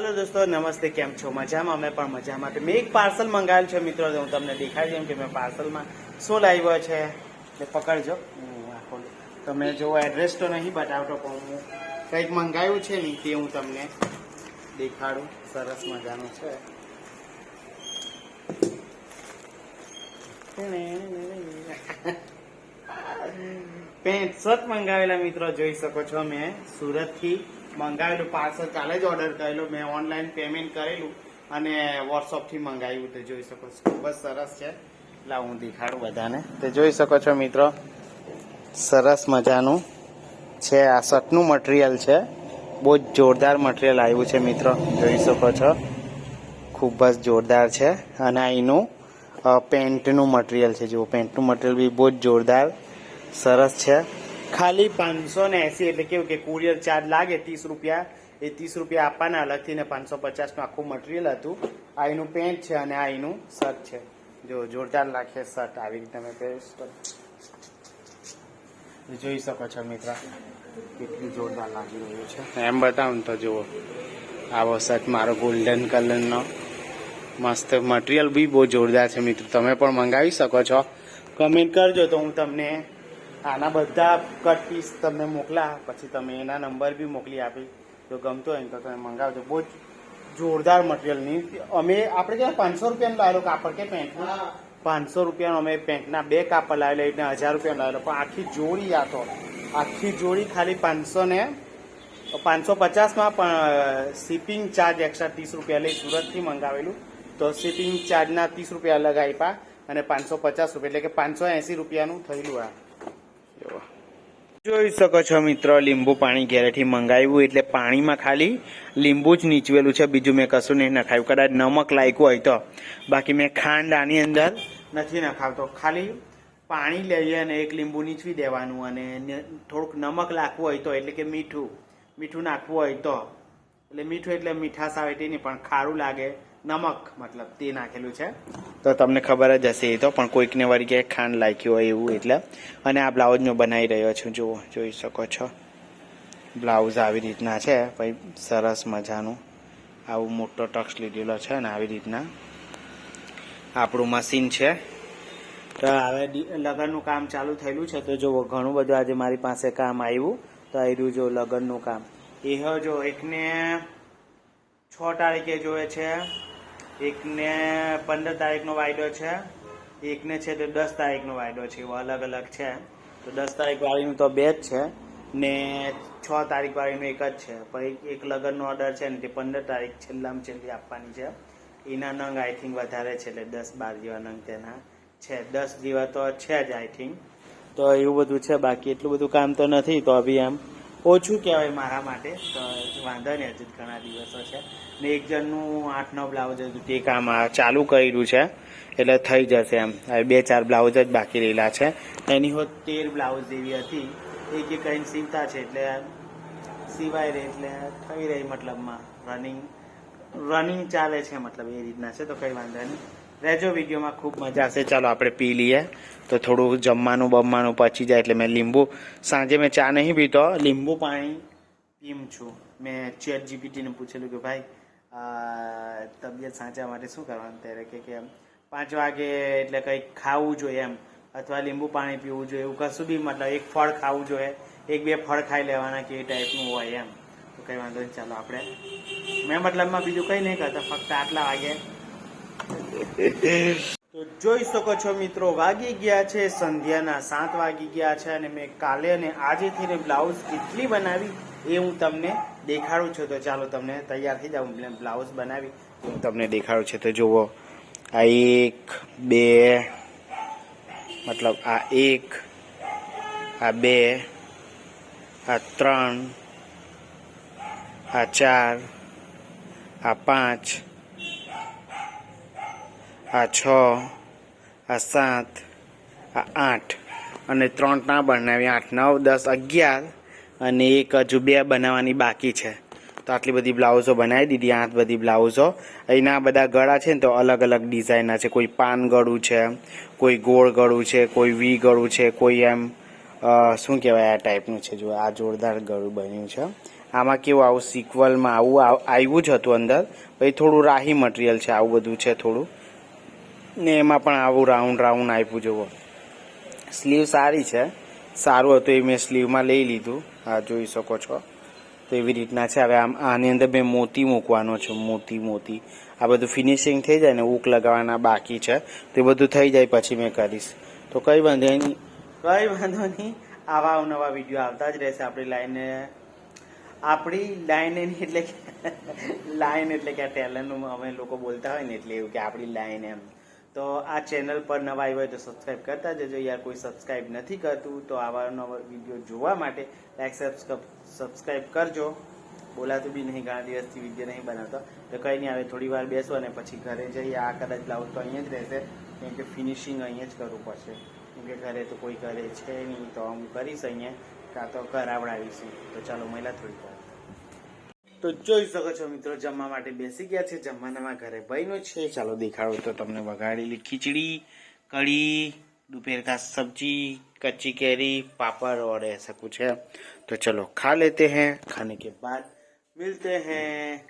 હાલો દોસ્તો, નમસ્તે, કેમ છો? મજામાં? અમે પણ મજામાં. તો મેં એક પાર્સલ મંગાવેલ છે, મિત્રો, હું તમને દેખાડી દઉં કે મેં પાર્સલમાં શું લાવ્યો છે? એટલે પકડજો. તમે જો એડ્રેસ તો નહીં બતાવતો પણ હું કંઈક મંગાવ્યું છે ને તે હું તમને દેખાડું. સરસ મજાનું છે. પેન્ટ શર્ટ મંગાવેલા, મિત્રો, જોઈ શકો છો, મેં સુરતથી મંગાવેલું પાર્સલ કાલે જ ઓર્ડર કરેલો. મેં ઓનલાઈન પેમેન્ટ કરેલું અને વોટ્સઅપથી મંગાવ્યું. તે જોઈ શકો છો. ખૂબ જ સરસ છે. એટલે હું દેખાડું બધાને. તે જોઈ શકો છો મિત્રો. સરસ મજાનું છે. આ શર્ટનું મટીરિયલ છે. બહુ જ જોરદાર મટીરિયલ આવ્યું છે મિત્રો. જોઈ શકો છો. ખૂબ જ જોરદાર છે. અને એનું પેન્ટનું મટીરિયલ છે. જુઓ પેન્ટનું મટીરિયલ બી બહુ જ જોરદાર, સરસ છે. ખાલી પાંચસો ને એસી એટલે કેવું કે કુરિયર ચાર્જ લાગે ત્રીસ રૂપિયા એ ત્રીસ રૂપિયા આપવાના અલગથી ને પાંચસો પચાસનું આખું મટીરિયલ હતું. આ એનું પેન્ટ છે અને આ એનું શર્ટ છે. જો જોરદાર લાગે શર્ટ આવી રીતે તમે પહેરીશ જોઈ શકો છો મિત્ર કેટલી જોરદાર લાગી રહ્યું છે. એમ બતાવું તો જુઓ આવો શર્ટ મારો ગોલ્ડન કલરનો મસ્ત મટીરિયલ બી બહુ જોરદાર છે મિત્રો. તમે પણ મંગાવી શકો છો. કમેન્ટ કરજો તો હું તમને આના બધા કટ પીસ તમને મોકલા પછી તમે એના નંબર બી મોકલી આપી. જો ગમતો હોય તો તમે મંગાવજો. બહુ જ જોરદાર મટીરિયલની અમે આપણે ક્યાં પાંચસો રૂપિયાનું લાવેલો કાપડ કે પેન્ટનું પાંચસો રૂપિયાનું અમે પેન્ટના બે કાપડ લાવેલા એટલે હજાર રૂપિયાનું લાવેલો. પણ આખી જોડી આ તો. આખી જોડી ખાલી પાંચસો ને પાંચસો પચાસમાં પણ શિપિંગ ચાર્જ એક્સ્ટ્રા ત્રીસ રૂપિયા લઈ સુરતથી મંગાવેલું. તો શિપિંગ ચાર્જના ત્રીસ રૂપિયા અલગ આપ્યા અને પાંચસો પચાસ રૂપિયા એટલે કે પાંચસો એંસી રૂપિયાનું થયેલું આ. જોઈ શકો છો મિત્રો, લીંબુ પાણી ઘેરેથી મંગાવ્યું એટલે પાણીમાં ખાલી લીંબુ જ નીચવેલું છે. બીજું મેં કશું નહીં, નખાયું. કદાચ નમક લાગ્યું હોય તો. બાકી મેં ખાંડ આની અંદર નથી નખાવતો. ખાલી પાણી લઈએ અને એક લીંબુ નીચવી દેવાનું અને થોડુંક નમક નાખવું હોય તો, એટલે કે મીઠું. મીઠું નાખવું હોય તો. એટલે મીઠું એટલે મીઠાશ આવે તે નહીં પણ ખારું લાગે. નમક, મતલબ તે નાખેલું છે. તો તમને ખબર જ હશે એ તો, પણ કોઈકને વળી કે ખાંડ લાગ્યું હોય એવું એટલે. અને આ બ્લાઉઝનો બનાવી રહ્યો છું, જુઓ, જોઈ શકો છો. બ્લાઉઝ આવી રીતના છે પછી સરસ મજાનું. આવું મોટો ટક્સ લીધેલો છે ને આવી રીતના. આપણું મશીન છે. તો હવે લગનનું કામ ચાલુ થયેલું છે, તો જુઓ, ઘણું બધું આજે મારી પાસે કામ આવ્યું. તો આવ્યું જો લગનનું કામ. એ જો એકને છ તારીખે જોવે છે. એકને પંદર તારીખનો વાયદો છે, એકને છે તો દસ તારીખનો વાયદો છે, એવો અલગ અલગ છે. તો દસ તારીખ વાળીનું તો બે જ છે ને છ તારીખ વાળીનું એક જ છે. પછી એક લગ્નનો ઓર્ડર છે ને તે પંદર તારીખ છેલ્લામાં છેલ્લી આપવાની છે. એના નંગ આઈ થિંક વધારે છે એટલે દસ બાર જેવા નંગ તેના છે. દસ જેવા તો છે જ આઈ થિંક તો એવું બધું છે, બાકી એટલું બધું કામ તો નથી તો અભી એમ ઓછું કહેવાય મારા માટે. તો વાંધો નહીં, હજુ ઘણા દિવસો છે. ને એક જણનું આઠ નવ બ્લાઉઝ હતું, તે કામ ચાલુ કર્યું છે. એટલે થઈ જશે એમ. હવે બે ચાર બ્લાઉઝ જ બાકી રહેલા છે. એની હોત તેર બ્લાઉઝ જેવી હતી. એક એક કરીને સીવતા છે, એટલે સિવાય રહે, એટલે થઈ રહી મતલબમાં. રનિંગ રનિંગ ચાલે છે મતલબ એ રીતના છે, તો કંઈ વાંધો નહીં. રહેજો, વિડીયોમાં ખૂબ મજા આવશે. ચાલો, આપણે પી લઈએ. તો થોડું જમવાનું, બમવાનું પચી જાય એટલે મેં લીંબુ. સાંજે મેં ચા નહીં પીતો. લીંબુ પાણી પીમ છું. મેં ચેટ જીપીટીને પૂછેલું કે, ભાઈ તબિયત સાચા માટે શું કરવાનું? ત્યારે કે કે પાંચ વાગે એટલે કંઈક ખાવું જોઈએ એમ. અથવા લીંબુ પાણી પીવું જોઈએ. એવું કશું બી મતલબ એક ફળ ખાવું જોઈએ. એક બે ફળ ખાઈ લેવાના કે એ ટાઈપનું હોય એમ. તો કંઈ વાંધો નહીં, ચાલો આપણે. મેં મતલબમાં બીજું કંઈ નહીં કરતા. ફક્ત આટલા વાગે તો જોઈ શકો છો મિત્રો, વાગી ગયા છે, સંધ્યાના સાત વાગી ગયા છે અને મેં કાલે અને આજેથી બ્લાઉઝ કેટલી બનાવી એ હું તમને દેખાડું છું. તો ચાલો તમને તૈયાર થઈ જાઉં. બ્લાઉઝ બનાવી, હું તમને દેખાડું છું. તો જુઓ, આ એક, બે, મતલબ આ એક, આ બે, આ ત્રણ, આ ચાર, આ પાંચ આ છ, આ સાત, આ આઠ અને ત્રણ ના બનાવી, આઠ, નવ, દસ, અગિયાર અને એક હજુ બે બનાવવાની બાકી છે. તો આટલી બધી બ્લાઉઝો બનાવી દીધી, આઠ બધી બ્લાઉઝો. અહીંના બધા ગળા છે ને, તો અલગ અલગ ડિઝાઇનના છે. કોઈ પાન ગળું છે, કોઈ ગોળ ગળું છે, કોઈ વી ગળું છે, કોઈ એમ શું કહેવાય આ ટાઈપનું છે. જો આ જોરદાર ગળું બન્યું છે. આમાં કેવું, આવું સિક્વલમાં આવું, આવ- આવ્યું જ હતું અંદર. પછી થોડું રાહી મટીરિયલ છે, આવું બધું છે થોડું. ને એમાં પણ આવું રાઉન્ડ રાઉન્ડ આપ્યું, જુઓ. સ્લીવ સારી છે. સારું હતું એ મેં સ્લીવમાં લઈ લીધું. આ જોઈ શકો છો. તો એવી રીતના છે. હવે આમ, આની અંદર મેં મોતી મૂકવાનો છે. મોતી મોતી. આ બધું ફિનિશિંગ થઈ જાય ને ઉક લગાવવાના બાકી છે. તો એ બધું થઈ જાય, પછી મેં કરીશ. તો કંઈ વાંધો નહીં. કંઈ વાંધો નહીં. આવા અવનવા વીડિયો આવતા જ રહેશે આપણી લાઈને આપણી લાઈન એટલે કે લાઈન એટલે કે આ ટેલેન્ટનું અમે લોકો બોલતા હોય ને એટલે એવું કે આપણી લાઈન એમ. તો આ ચેનલ પર નવા આવ્યો હોય તો સબસ્ક્રાઇબ કરતા જજો. યાર, કોઈ સબસ્ક્રાઇબ નથી કરતું, તો આવા નવા વીડિયો જોવા માટે લાઈક સબસ્ક્રાઇબ કરજો. બોલાતું બી નહીં, ઘણા દિવસથી વીડિયો નહીં બનાવતો. તો કંઈ નહીં આવે થોડી વાર બેસો અને પછી ઘરે જઈએ. આ કદાચ બ્લાઉઝ તો અહીંયા જ રહેશે, કેમ કે ફિનિશિંગ અહીંયા જ કરવું પડશે. કેમ કે ઘરે તો કોઈ ઘરે છે નહીં, તો હું કરીશ અહીંયા. કાં તો ઘર આવડાવીશું. તો ચાલો મહિલા થોડી વાર. તો જોઈ શકો છો મિત્રો જમવા માટે બેસી ગયા છે જમવાનામાં ઘરે ભાઈનો છે ચાલો દેખાડો તો તમને વઘારેલી ખીચડી કઢી दोपहर का सब्जी कच्ची कैरी पापड़ और ऐसा कुछ है तो चलो खा लेते हैं खाने के बाद मिलते हैं